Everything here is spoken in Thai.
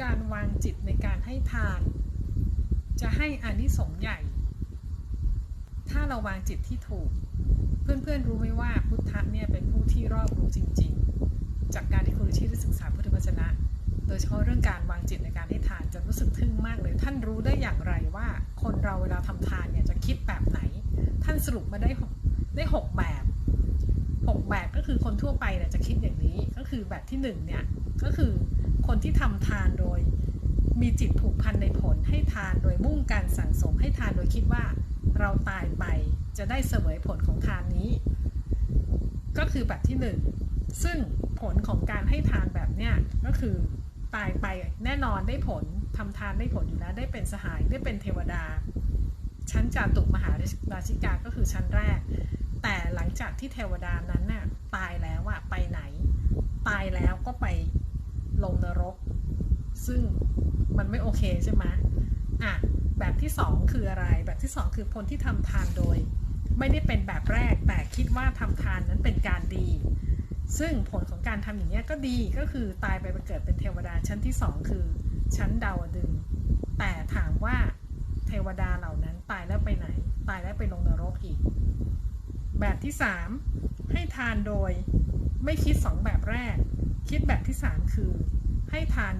การวางจิตในการให้ทาน จะให้อานิสงส์ใหญ่ ถ้าเราวางจิตที่ถูก เพื่อนๆรู้ไหมว่าพุทธะเนี่ยเป็นผู้ที่รอบรู้จริง ๆ จากการที่คุณรุชิได้ศึกษาพุทธวจนะ โดยเฉพาะเรื่องการวางจิตในการให้ทานจะรู้สึกทึ่งมากเลย ท่านรู้ได้อย่างไรว่า คนเราเวลาทำทานเนี่ยจะคิดแบบไหน ท่านสรุปมาได้ได้หกแบบหกแบบก็คือคนทั่วไปเนี่ยจะคิดอย่างนี้ก็คือแบบที่หนึ่งเนี่ยก็คือ คนที่ทำทานโดย มีจิตผูกพันในผลให้ทานโดยมุ่งการสั่งสมให้ทานโดยคิดว่า เราตายไปจะได้เสวยผลของทานนี้ ก็คือแบบที่หนึ่งซึ่งผลของการให้ทานแบบเนี้ยก็คือตายไปแน่นอนได้ผลทำทานได้ผลอยู่แล้วได้เป็นสหายได้เป็นเทวดา ชั้นจาตุมหาราชิกาก็คือชั้นแรก แต่หลังจากที่เทวดานั้นน่ะตายแล้วอะไปไหน ตายแล้วก็ไปลงนรก ซึ่งมันไม่โอเคใช่ไหมอะแบบที่สองคืออะไร แบบที่สองคือคนที่ทำทานโดย ไม่ได้เป็นแบบแรกแต่คิดว่าทำทานนั้นเป็นการดี ซึ่งผลของการทำอย่างนี้ก็ดีก็คือตายไปไปเกิดเป็นเทวดาชั้นที่สองคือชั้นดาวดึง แต่ถามว่าเทวดาเหล่านั้นตายแล้วไปไหน ตายแล้วไปลงนรกอีก แบบที่สามให้ทานโดยไม่คิดสองแบบแรก คิดแบบที่สามคือให้ทาน